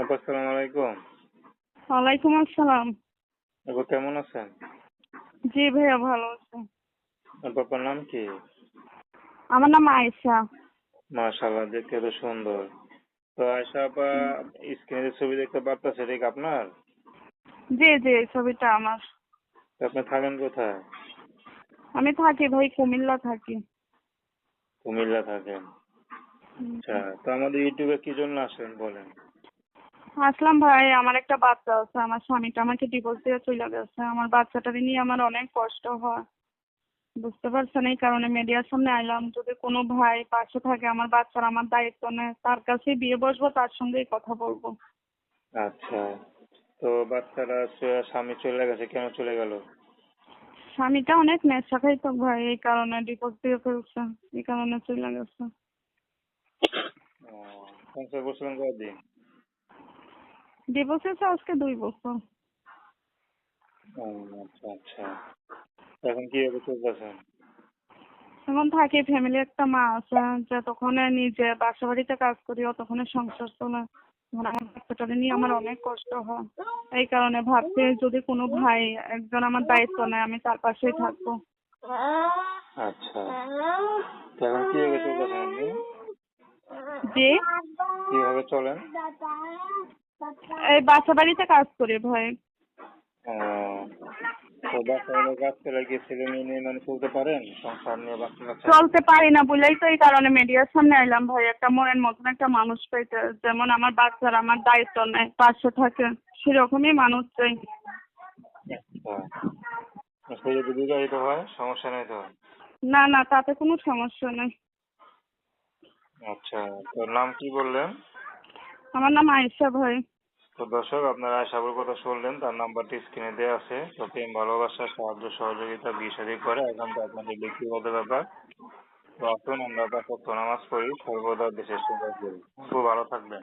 আপা আসসালামু আলাইকুম। ওয়ালাইকুম আসসালাম। আপা কেমন আছেন? জি ভাইয়া ভালো আছে। আপনার নাম কি? আমার নাম আয়েশা। মাশাআল্লাহ দেখতে তো সুন্দর। তো আয়সা আপা স্ক্রিনে যে ছবি দেখতে এটা কি আপনার? জি জি ছবিটা আমার। আপনি থাকেন কোথায়? আমি থাকি ভাই কুমিল্লা থাকি। কুমিল্লা থাকেন। আচ্ছা তো আমাদের ইউটিউবে কি জন্য আসেন বলেন? আসলাম ভাই আমার একটা বাচ্চা আছে আমার স্বামীটা আমাকে ডিভোর্স দিয়ে চলে গেছে। আমার বাচ্চাটা নিয়ে আমার অনেক কষ্ট হয়। বুঝতে পারছেন এই কারণে মিডিয়ার সামনে আইলাম। যদি কোনো ভাই পাশে থাকে আমার বাচ্চার আমার দায়িত্ব নেয় তার কাছে বিয়ে বসবো তার সঙ্গেই কথা বলব। আচ্ছা তো বাচ্চারা স্বামী চলে গেছে কেন চলে গেল? স্বামীটা অনেক নেশা খাইতো ভাই এই কারণে ডিভোর্স দিয়ে ফেলছে এই কারণে চলে গেছে। সংসার করছিলেন কতদিন ডিভোর্স হয়েছে আজকে দুই বছর। ও, আচ্ছা আচ্ছা। এখন চলতেছেন এখন থাকি ফ্যামিলি একটা মা আছে যতক্ষণে নিজে বাসা বাড়িতে কাজ করি ততক্ষণে সংসার চলে। এখন আমার বাচ্চাটা নিয়ে আমার অনেক কষ্ট হয়। এই কারণে ভাবছি যদি কোনো ভাই একজন আমার দায়িত্ব নেয় আমি তার পাশেই থাকব। আচ্ছা। এখন কীভাবে চলেন? এই বাসা বাড়িতে কাজ করি ভাই। মানে চলতে পারি না বলেই তো এই কারণে মিডিয়ার সামনে এলাম ভাই। একটা মনের মতন একটা মানুষ পাইতে। যেমন আমার বাচ্চার আমার দায়িত্ব নেয় পাশে থাকে সেরকমই মানুষ চাই। আচ্ছা। যদি বিবাহিত হয় সমস্যা নেই তো? না না তাতে কোনো সমস্যা নেই। আচ্ছা তোর নাম কি বললেন? আমার নাম আয়েশা ভাই। তো দর্শক, আপনারা আশাবুর কথা শুনলেন, তার নাম্বারটি স্ক্রিনে দেওয়া আছে। তো প্রেম, ভালোবাসা, সাহায্য, সহযোগিতা বিষয়টি করে এখন তো আপনাদের ব্যক্তিগত ব্যাপার। তো আসুন, আমরা ওয়াক্ত নামাজ পড়ি, সর্বদা দেশের সেবা করি খুব ভালো থাকবেন।